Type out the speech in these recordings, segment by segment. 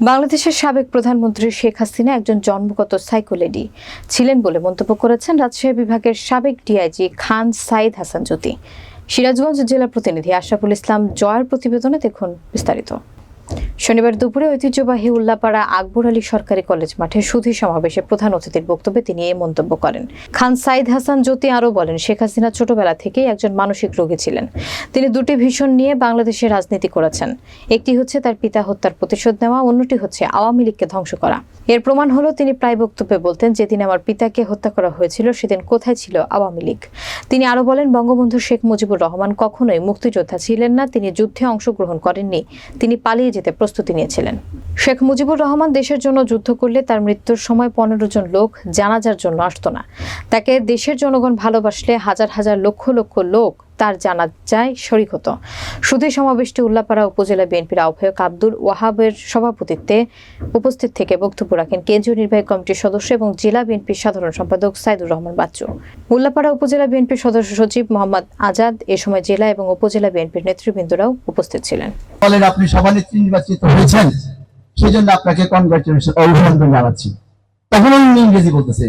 বাংলাদেশের সাবেক প্রধানমন্ত্রী শেখ হাসিনা একজন জন্মগত সাইকোলেডি ছিলেন বলে মন্তব্য করেছেন রাজশাহী বিভাগের সাবেক ডিআইজি খান সাইদ হাসান জ্যোতি। সিরাজগঞ্জ জেলা প্রতিনিধি আশরাফুল ইসলাম জয়ের প্রতিবেদনে দেখুন বিস্তারিত। শনিবার দুপুরে ঐতিহ্যবাহী উল্লাপাড়া আকবর আলী সরকারি কলেজ মাঠে সুধী সমাবেশে প্রধান অতিথির বক্তব্যে তিনি এই মন্তব্য করেন। খান সাইদ হাসান জ্যোতি আরও বলেন, শেখ হাসিনা ছোটবেলা থেকেই একজন মানসিক রোগী ছিলেন। তিনি দুটি ভীষণ নিয়ে বাংলাদেশে রাজনীতি করেছেন। একটি হচ্ছে তার পিতা হত্যার প্রতিশোধ নেওয়া, অন্যটি হচ্ছে আওয়ামী লীগকে ধ্বংস করা। এর প্রমাণ হলো, তিনি প্রায় বক্তব্যে বলতেন, যেদিন আমার পিতাকে হত্যা করা হয়েছিল, সেদিন কোথায় ছিল আওয়ামী লীগ? তিনি আরও বলেন, বঙ্গবন্ধু শেখ মুজিবুর রহমান কখনোই মুক্তিযোদ্ধা ছিলেন না, তিনি যুদ্ধে অংশগ্রহণ করেননি, তিনি পালিয়ে যেতে প্রস্তুতি নিয়েছিলেন। শেখ মুজিবুর রহমান দেশের জন্য যুদ্ধ করলে তার মৃত্যুর সময় পনেরো জন লোক জানাজার জন্য আসতো না। তাকে দেশের জনগণ ভালোবাসলে হাজার হাজার লক্ষ লক্ষ লোক তার জানা যায় শরিক হতো। সুধী সমাবেশটি উল্লাপাড়া উপজেলা বিএনপির আহ্বায়ক আব্দুল ওয়াহাবের সভাপতিত্বে উপস্থিত থেকে বক্তব্য রাখেন কেন্দ্রীয় নির্বাহী কমিটির সদস্য এবং জেলা বিএনপির সাধারণ সম্পাদক সাইদুর রহমান বাচ্চু। উল্লাপাড়া উপজেলা বিএনপির সদস্য সচিব মোহাম্মদ আজাদ এ সময় জেলা এবং উপজেলা বিএনপির নেতৃবৃন্দরাও উপস্থিত ছিলেন। আপনি সভানেত্রী নির্বাচিত হয়েছেন সেই জন্য আপনাকে কনগ্রাচুলেশন অভিনন্দন জানাচ্ছি। তখন ইংরেজি বলতেছে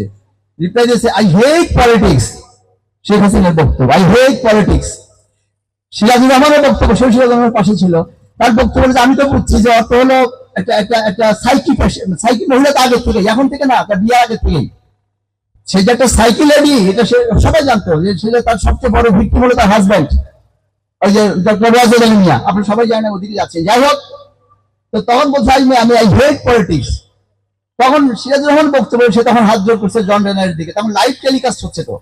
রিপ্লাই দিয়েছে আই হেট পলিটিক্স শেখ হাসিনার বক্তব্য আই হেট পলিটিক্স সিরাজুর রহমানের বক্তব্য, সেই সিরাজুর রহমানের পাশে ছিল। তার বক্তব্য আমি তো বুঝছি যে অর্থ হলো একটা একটা একটা সাইকি সাইকি মহিলা তো আগের থেকে এখন থেকে না তার বিয়ে আগের থেকেই। সে যে একটা সাইকেলেরই এটা সে, সবাই জানতো যে সে তার সবচেয়ে বড় ভিক্টিম হলো তার হাজব্যান্ড ওই যে ডক্টর আলী মিয়া আপনি সবাই জানেন ওদিকে যাচ্ছেন। যাই হোক, তো তখন বলছে আমি আই হেট পলিটিক্স তখন সিরাজুর রহমান বক্তব্য সে তখন হাত জোর করছে জন রেনারের দিকে। তখন লাইভ টেলিকাস্ট হচ্ছে তো।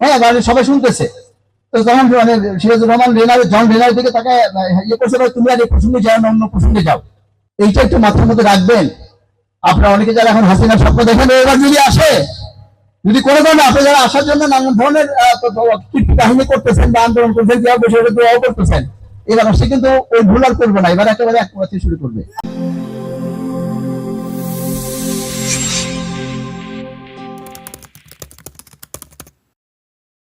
হ্যাঁ মানে সবাই শুনতেছে। তখন মানে সিরাজুর রহমান জন দিকে তাকে ইয়ে করছে তুমি আর এই প্রসঙ্গে যাও না অন্য প্রসঙ্গে যাও। এইটা একটু মাথার মধ্যে রাখবেন। আপনারা অনেকে যারা এখন হাসিনার স্বপ্ন দেখেন এবার যদি আসে, যদি কোনো ধরনের আপনি যারা আসার জন্য নানান ধরনের কাহিনী করতেছেন বা আন্দোলন করতেছেন দোয়াও করতেছেন এবার সে কিন্তু ওই ভুল আর করবে না, এবার একেবারে এক শুরু করবে।